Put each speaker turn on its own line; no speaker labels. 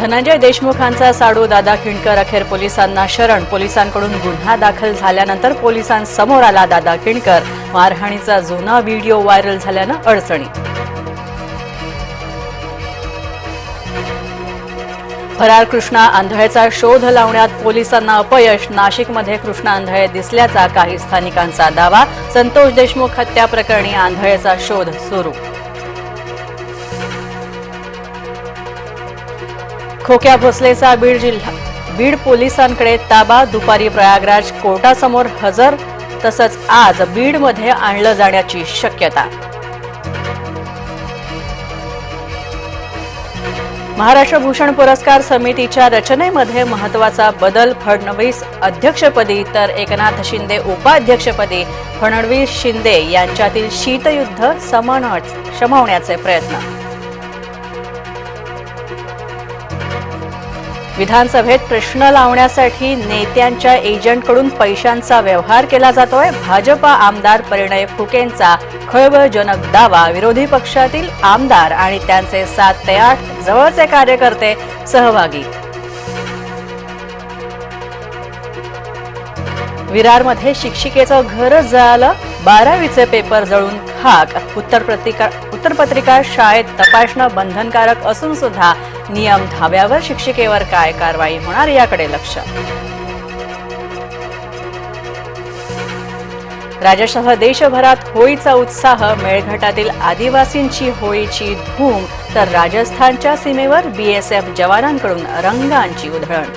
धनंजय देशमुखांचा साडू दादा खिंडकर अखेर पोलिसांना शरण. पोलिसांकडून गुन्हा दाखल झाल्यानंतर पोलिसांसमोर आला दादा खिंडकर. मारहाणीचा जुना व्हिडिओ व्हायरल झाल्यानं अडचणी. फरार कृष्णा आंधळेचा शोध लावण्यात पोलिसांना अपयश. नाशिकमध्ये कृष्णा आंधळे दिसल्याचा काही स्थानिकांचा दावा. संतोष देशमुख हत्या प्रकरणी आंधळेचा शोध सुरू. खोक्या भोसलेचा बीड जिल्हा. बीड पोलिसांकडे ताबा दुपारी प्रयागराज कोर्टासमोर हजर तसंच आज बीडमध्ये आणलं जाण्याची शक्यता. महाराष्ट्र भूषण पुरस्कार समितीच्या रचनेमध्ये महत्त्वाचा बदल फडणवीस अध्यक्षपदी तर एकनाथ शिंदे उपाध्यक्षपदी फडणवीस शिंदे यांच्यातील शीतयुद्ध समन्वय शमवण्याचे प्रयत्न. विधानसभेत प्रश्न लावण्यासाठी नेत्यांच्या एजंटकडून पैशांचा व्यवहार केला जातोय. भाजपा आमदार परिणय फुकेंचा खळबळजनक दावा. विरोधी पक्षातील आमदार आणि त्यांचे सात ते आठ जवळचे कार्यकर्ते सहभागी. विरारमध्ये शिक्षिकेचं घरच जळालं. बारावीचे पेपर जळून खाक. उत्तरपत्रिका उत्तरपत्रिका शाळेत तपासणं बंधनकारक असून सुद्धा नियम धाव्यावर शिक्षिकेवर काय कारवाई होणार याकडे लक्ष. राज्यासह देशभरात होळीचा उत्साह मेळघाटातील आदिवासींची होळीची धूम तर राजस्थानच्या सीमेवर बीएसएफ जवानांकडून रंगांची उधळण.